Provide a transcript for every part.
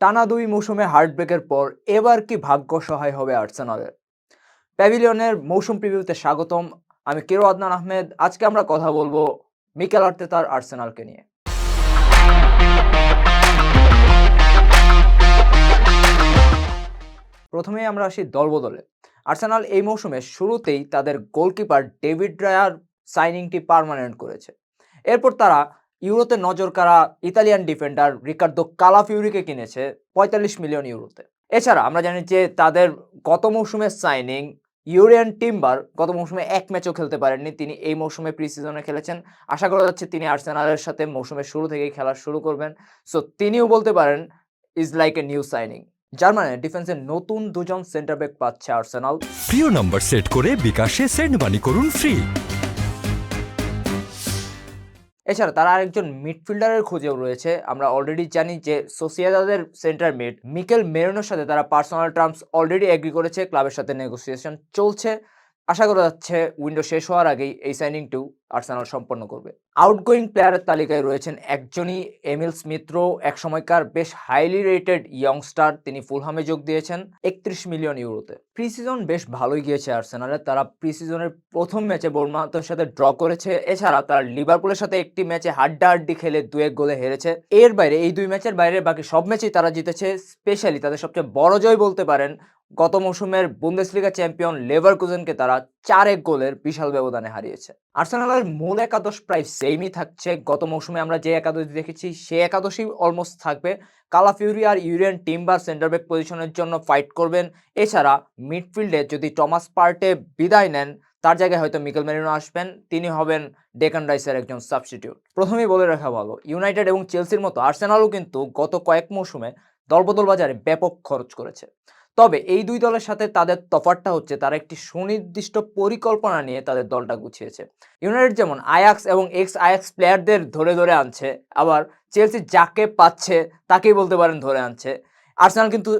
টানা দুই মৌসুমে হার্টব্রেকের পর এবার কি ভাগ্য সহায় হবে আর্সেনালের? প্যাভিলিয়নের মৌসুম প্রিভিউতে স্বাগতম। আমি কেরো আদনান আহমেদ। আজকে আমরা কথা বলব মিকেল আর্তেতার আর্সেনালকে নিয়ে। প্রথমেই আমরা আসি দলবদলে। আর্সেনাল এই মৌসুমে শুরুতেই তাদের গোলকিপার ডেভিড রায়ার সাইনিংটি পার্মানেন্ট করেছে। এরপর তারা ইউরোতে নজর কাড়া ইতালিয়ান ডিফেন্ডার রিকার্দো কালাফিউরিকে কিনেছে পঁয়তাল্লিশ মিলিয়ন ইউরোতে। এছাড়া আমরা জানি যে তাদের গত মৌসুমের সাইনিং ইউরিয়ান টিম্বার গত মৌসুমে এক ম্যাচও খেলতে পারেননি। তিনি এই মৌসুমে প্রি সিজনে খেলেছেন। আশা করা যাচ্ছে তিনি আর্সেনালের সাথে মৌসুমের শুরু থেকেই খেলা শুরু করবেন। সো তিনিও বলতে পারেন is like a new signing যার মানে ডিফেন্সে নতুন দুজন সেন্টার ব্যাক পাচ্ছে আর্সেনাল। প্রিয় নম্বর সেট করে বিকাশে সেন্ড মানি করুন ফ্রি এছাড়া তারা আরেকজন মিডফিল্ডারের খোঁজেও রয়েছে। আমরা অলরেডি জানি যে সোসিয়াদাদের সেন্টার মিড মিকেল মেরোনোর সাথে তারা পার্সোনাল টার্মস অলরেডি এগ্রি করেছে। ক্লাবের সাথে নেগোসিয়েশন চলছে। আশা করা যাচ্ছে উইন্ডো শেষ হওয়ার আগেই এই সাইনিংটিও আর্সেনাল সম্পন্ন করবে। আউটগোয়িং প্লেয়ারের তালিকায় রয়েছেন একজনই এমিল স্মিত্রো সময়কার বেশ হাইলি রেটেড ইয়ংস্টার তিনি ফুলহামে যোগ দিয়েছেন একত্রিশ মিলিয়ন ইউরোতে প্রি সিজন বেশ ভালোই গিয়েছে আর্সেনালের তারা প্রি সিজনের প্রথম ম্যাচে বোরমাতের সাথে ড্র করেছে, এছাড়া তারা লিভারপুলের সাথে একটি ম্যাচে হাড্ডাহাড্ডি খেলে দু এক গোলে হেরেছে। এর বাইরে, এই দুই ম্যাচের বাইরে বাকি সব ম্যাচেই তারা জিতেছে স্পেশালি তাদের সবচেয়ে বড় জয় বলতে পারেন গত মৌসুমের বুন্দেসলিগা চ্যাম্পিয়ন লেভারকুজেনকে তারা চার এক গোলের বিশাল ব্যবধানে হারিয়েছে। আর্সেনালের মূল একাদশ প্রায় সেমই থাকছে। গত মৌসুমে আমরা যে একাদশ দেখেছি সেই একাদশই অলমোস্ট থাকবে। কালাফিউরি আর ইউরিয়ান টিম্বার সেন্টার ব্যাক পজিশনের জন্য ফাইট করবেন। এছাড়া মিডফিল্ডে যদি টমাস পার্টে বিদায় নেন, তার জায়গায় হয়তো মিকেল মেরিনো আসবেন। তিনি হবেন ডেকান রাইসের একজন সাবস্টিটিউট প্রথমেই বলে রাখা ভালো, ইউনাইটেড এবং চেলসির মতো আর্সেনালও কিন্তু গত কয়েক মৌসুমে দলবদল বাজারে ব্যাপক খরচ করেছে। তবে এই দুই দলের সাথে তাদের তফাৎটা হচ্ছে তারা একটি সুনির্দিষ্ট পরিকল্পনা নিয়ে তাদের দলটা গুছিয়েছে। ইউনাইটেড যেমন আয়াক্স এবং এক্স আয়াক্স প্লেয়ারদের ধরে ধরে আনছে, আবার চেলসি যাকে পাচ্ছে তাকেই বলতে পারেন ধরে আনছে। আর্সেনাল কিন্তু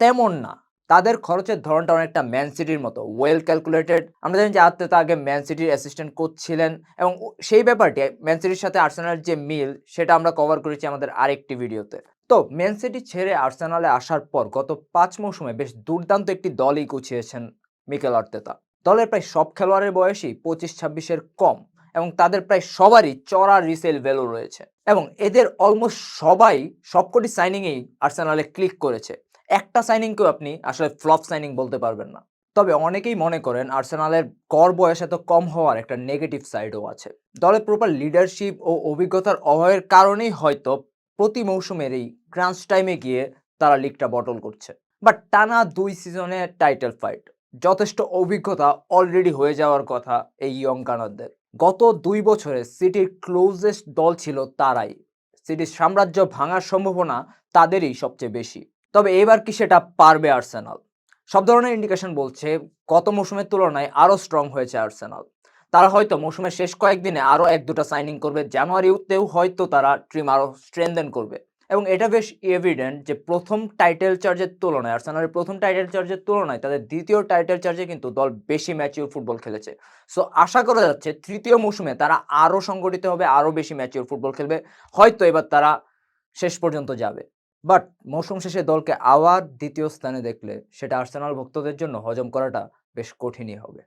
তেমন না। তাদের খরচের ধরনটা অনেকটা ম্যান সিটির মতো ওয়েল ক্যালকুলেটেড আমরা জানি যে আত্মেতা আগে ম্যান সিটির অ্যাসিস্ট্যান্ট কোচ ছিলেন এবং সেই ব্যাপারটি ম্যান সিটির সাথে আর্সেনালের যে মিল, সেটা আমরা কভার করেছি আমাদের আরেকটি ভিডিওতে তো ম্যান সিটি ছেড়ে আর্সেনালে আসার পর গত পাঁচ মৌসুমে বেশ দুর্দান্ত একটি দলই গুছিয়েছেন মিকেল আর্তেতা দলের প্রায় সব খেলোয়াড়ের বয়সই পঁচিশ ছাব্বিশের কম এবং তাদের প্রায় সবারই চড়া রিসেল ভ্যালু রয়েছে এবং এদের অলমোস্ট সবাই সবকটি সাইনিংয়েই আর্সেনালে ক্লিক করেছে। একটা সাইনিংকেও আপনি আসলে ফ্লপ সাইনিং বলতে পারবেন না। তবে অনেকেই মনে করেন আর্সেনালের গড় বয়স এত কম হওয়ার একটা নেগেটিভ সাইডও আছে। দলের প্রপার লিডারশিপ ও অভিজ্ঞতার অভাবের কারণেই হয়তো প্রতি মৌসুমের এই ক্রাঞ্চ টাইমে গিয়ে তারা লিগটা বটল করছে। বাট টানা দুই সিজনে টাইটেল ফাইট যথেষ্ট অভিজ্ঞতা অলরেডি হয়ে যাওয়ার কথা এই ইয়ং কানারদের গত দুই বছরে সিটির ক্লোজেস্ট দল ছিল তারাই। সিটির সাম্রাজ্য ভাঙার সম্ভাবনা তাদেরই সবচেয়ে বেশি। তবে এবার কি সেটা পারবে আর্সেনাল সব ধরনের ইন্ডিকেশন বলছে, গত মৌসুমের তুলনায় আরও স্ট্রং হয়েছে আর্সেনাল তারা হয়তো মৌসুমের শেষ কয়েকদিনে আরও এক দুটো সাইনিং করবে। জানুয়ারিতেও হয়তো তারা ট্রিম আরও স্ট্রেনদেন করবে। এবং এটা বেশ এভিডেন্ট যে প্রথম টাইটেল চার্জের তুলনায় আর্সেনালের প্রথম টাইটেল চার্জের তুলনায় তাদের দ্বিতীয় টাইটেল চার্জে কিন্তু দল বেশি ম্যাচিউর ফুটবল খেলেছে। সো আশা করা যাচ্ছে তৃতীয় মৌসুমে তারা আরও সংগঠিত হবে আরও বেশি ম্যাচিউর ফুটবল খেলবে। হয়তো এবার তারা শেষ পর্যন্ত যাবে। বাট মৌসুম শেষে দলকে আবার দ্বিতীয় স্থানে দেখলে সেটা আর্সেনাল ভক্তদের জন্য হজম করাটা বেশ কঠিনই হবে।